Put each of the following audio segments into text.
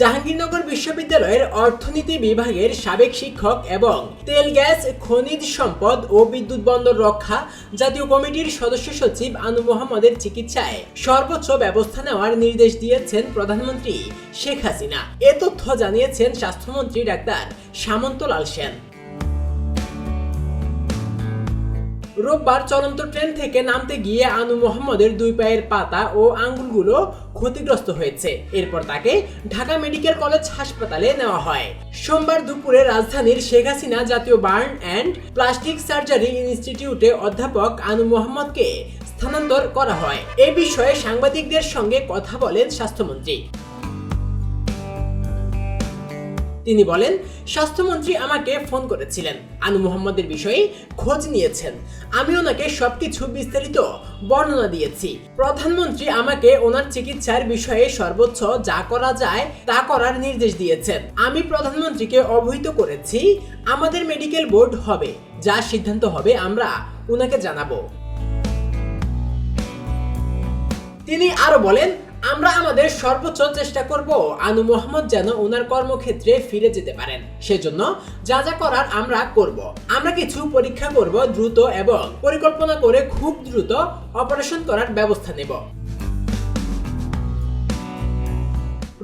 জাহাঙ্গীরনগর বিশ্ববিদ্যালয়ের অর্থনীতি বিভাগের সাবেক শিক্ষক এবং তেল, গ্যাস, খনিজ সম্পদ ও বিদ্যুৎ বন্দর রক্ষা জাতীয় কমিটির সদস্য সচিব আনু মোহাম্মদের চিকিৎসায় সর্বোচ্চ ব্যবস্থা নেওয়ার নির্দেশ দিয়েছেন প্রধানমন্ত্রী শেখ হাসিনা। এ তথ্য জানিয়েছেন স্বাস্থ্যমন্ত্রী ডাক্তার সামন্তলাল সেন। রোববার চলন্ত ট্রেন থেকে নামতে গিয়ে আনু মোহাম্মদের দুই পায়ের পাতা ও আঙ্গুলগুলো ক্ষতিগ্রস্ত হয়েছে। এরপর তাকে ঢাকা মেডিকেল কলেজ হাসপাতালে নেওয়া হয়। সোমবার দুপুরে রাজধানীর শেখ হাসিনা জাতীয় বার্ন অ্যান্ড প্লাস্টিক সার্জারি ইনস্টিটিউটে অধ্যাপক আনু মোহাম্মদকে স্থানান্তর করা হয়। এ বিষয়ে সাংবাদিকদের সঙ্গে কথা বলেন স্বাস্থ্যমন্ত্রী। তিনি বলেন, স্বাস্থ্যমন্ত্রী আমাকে ফোন করেছিলেন। আনু মোহাম্মদের বিষয়ে খোঁজ নিয়েছেন। আমি ওনাকে সবকিছু বিস্তারিত বর্ণনা দিয়েছি। প্রধানমন্ত্রী আমাকে ওনার চিকিৎসার বিষয়ে সর্বোচ্চ যা করা যায় তা করার নির্দেশ দিয়েছেন। আমি প্রধানমন্ত্রীকে অবহিত করেছি। আমাদের মেডিকেল বোর্ড হবে। যা সিদ্ধান্ত হবে, আমরা ওনাকে জানাব। তিনি আরও বলেন আমরা আমাদের সর্বোচ্চ চেষ্টা করব আনু মোহাম্মদ যেন ওনার কর্মক্ষেত্রে ফিরে যেতে পারেন। সেজন্য যা যা করার আমরা করব। আমরা কিছু পরীক্ষা করব দ্রুত এবং পরিকল্পনা করে খুব দ্রুত অপারেশন করার ব্যবস্থা নেব।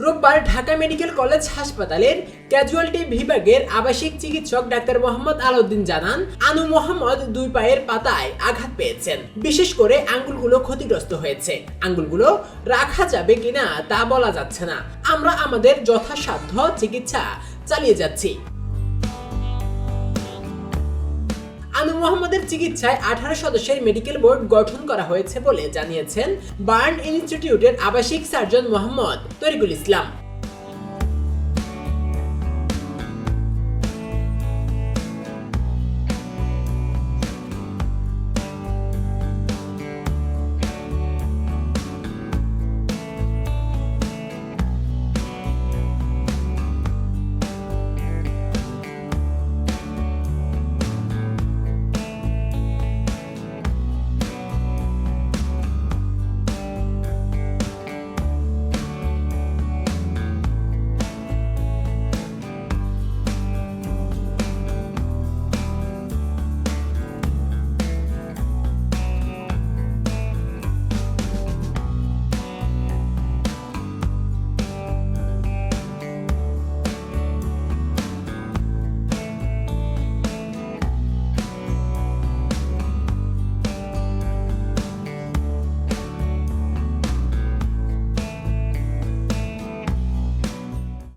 রোববার ঢাকা মেডিকেল কলেজ হাসপাতালের ক্যাজুয়ালিটি বিভাগের আবাসিক চিকিৎসক ডাক্তার মোহাম্মদ আলাউদ্দিন জানান, আনু মোহাম্মদ দুই পায়ের পাতায় আঘাত পেয়েছেন। বিশেষ করে আঙ্গুলগুলো ক্ষতিগ্রস্ত হয়েছে। আঙ্গুলগুলো রাখা যাবে কিনা তা বলা যাচ্ছে না। আমরা আমাদের যথাসাধ্য চিকিৎসা চালিয়ে যাচ্ছি। আনু মোহাম্মদের চিকিৎসায় আঠারো সদস্যের মেডিকেল বোর্ড গঠন করা হয়েছে বলে জানিয়েছেন বার্ন ইনস্টিটিউটের আবাসিক সার্জন মোহাম্মদ তরিকুল ইসলাম।